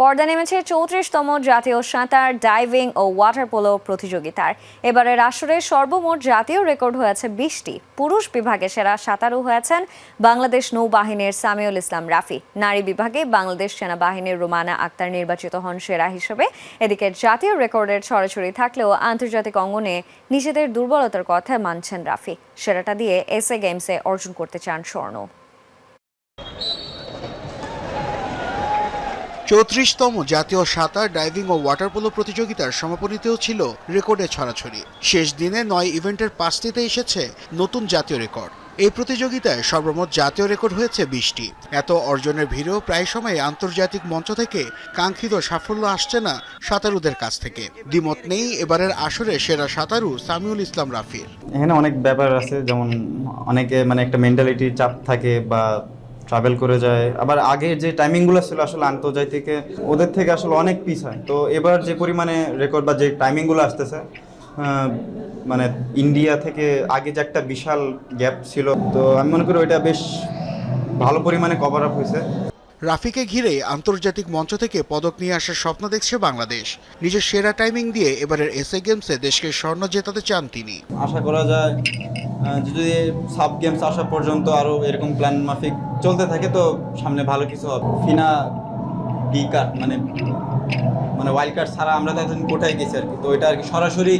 পর্দা নেমেছে চৌত্রিশতম জাতীয় সাঁতার ডাইভিং ও ওয়াটার পোলো প্রতিযোগিতার। এবারের আসরে সর্বমোট জাতীয় রেকর্ড হয়েছে বিশটি। পুরুষ বিভাগে সেরা সাঁতারু হয়েছেন বাংলাদেশ নৌবাহিনীর সামিউল ইসলাম রাফি। নারী বিভাগে বাংলাদেশ সেনাবাহিনীর রোমানা আক্তার নির্বাচিত হন সেরা হিসেবে। এদিকে জাতীয় রেকর্ডের ছড়াছড়ি থাকলেও আন্তর্জাতিক অঙ্গনে নিজেদের দুর্বলতার কথা মানছেন রাফি। সেরাটা দিয়ে এসএ গেমসে অর্জন করতে চান স্বর্ণ। চৌত্রিশতম জাতীয় সাঁতার, ডাইভিং ও ওয়াটার পোলো প্রতিযোগিতার সমাপনীতেও ছিল রেকর্ডে ছড়াছড়ি। শেষ দিনে নয় ইভেন্টের পাঁচটিতে এসেছে নতুন জাতীয় রেকর্ড। এই প্রতিযোগিতায় সর্বমোট জাতীয় রেকর্ড হয়েছে বিশটি। এত অর্জনের ভিড়েও প্রায় সময় আন্তর্জাতিক মঞ্চ থেকে কাঙ্ক্ষিত সাফল্য আসছে না সাঁতারুদের কাছ থেকে। দ্বিমত নেই এবারের আসরে সেরা সাঁতারু সামিউল ইসলাম রাফির। এখানে অনেক ব্যাপার আছে, যেমন অনেকে মানে একটা মেন্টালিটি চাপ থাকে বা ট্রাভেল করে যায়। আবার আগে যে টাইমিংগুলো ছিল আসলে আন্তর্জাতিক ওদের থেকে আসলে অনেক পিস হয়। তো এবার যে পরিমাণে রেকর্ড বা যে টাইমিংগুলো আসতেছে মানে ইন্ডিয়া থেকে আগে যে একটা বিশাল গ্যাপ ছিল, তো আমি মনে করি ওইটা বেশ ভালো পরিমাণে কভার আপ হয়েছে। রাফিকে ঘিরে আন্তর্জাতিক মঞ্চ থেকে পদক নিয়ে আসার স্বপ্ন দেখছে বাংলাদেশ। নিজের সেরা টাইমিং দিয়ে এবারের এসএ গেমসে দেশকে স্বর্ণ জেতাতে চান তিনি। আশা করা যায় যদি সাব গেমস আসা পর্যন্ত আরও এরকম প্ল্যান মাফিক চলতে থাকে, তো সামনে ভালো কিছু হবে। ফিনা বি কার্ড মানে মানে ওয়াইল্ড কার্ড ছাড়া আমরা তো এতদিন কোটায় গেছি আর কি? তো এটা আর কি সরাসরি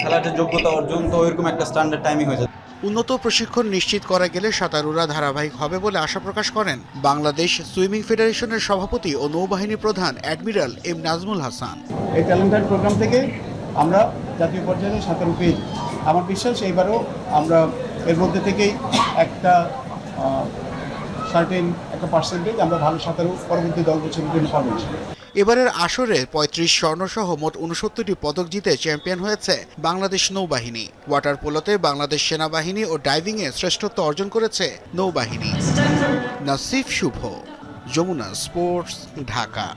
খেলার যে যোগ্যতা অর্জন, তো ওইরকম একটা স্ট্যান্ডার্ড টাইমিং হয়ে যায় উন্নত প্রশিক্ষণ নিশ্চিত করা গেলে সাঁতারুরা ধারাবাহিক হবে বলে আশা প্রকাশ করেন। বাংলাদেশ সুইমিং ফেডারেশনের সভাপতি ও নৌবাহিনী প্রধান অ্যাডমিরাল এম নাজমুল হাসান। এই ট্যালেন্টেড প্রোগ্রাম থেকে আমরা জাতীয় পর্যায়ে সাঁতারু পেয়েছি আমার বিশ্বাস এইবারও আমরা এর মধ্যে থেকেই একটা সার্টেন একটা পার্সেন্টেজ আমরা ভালো সাঁতারু পরবর্তী দল জন্য পাবো। এবারের আসরে পঁয়ত্রিশ স্বর্ণসহ মোট উনসত্তরটি পদক জিতে চ্যাম্পিয়ন হয়েছে বাংলাদেশ নৌবাহিনী। ওয়াটার পোলোতে বাংলাদেশ সেনাবাহিনী ও ডাইভিংয়ে শ্রেষ্ঠত্ব অর্জন করেছে নৌবাহিনী। নাসিফ শুভ, যমুনা স্পোর্টস, ঢাকা।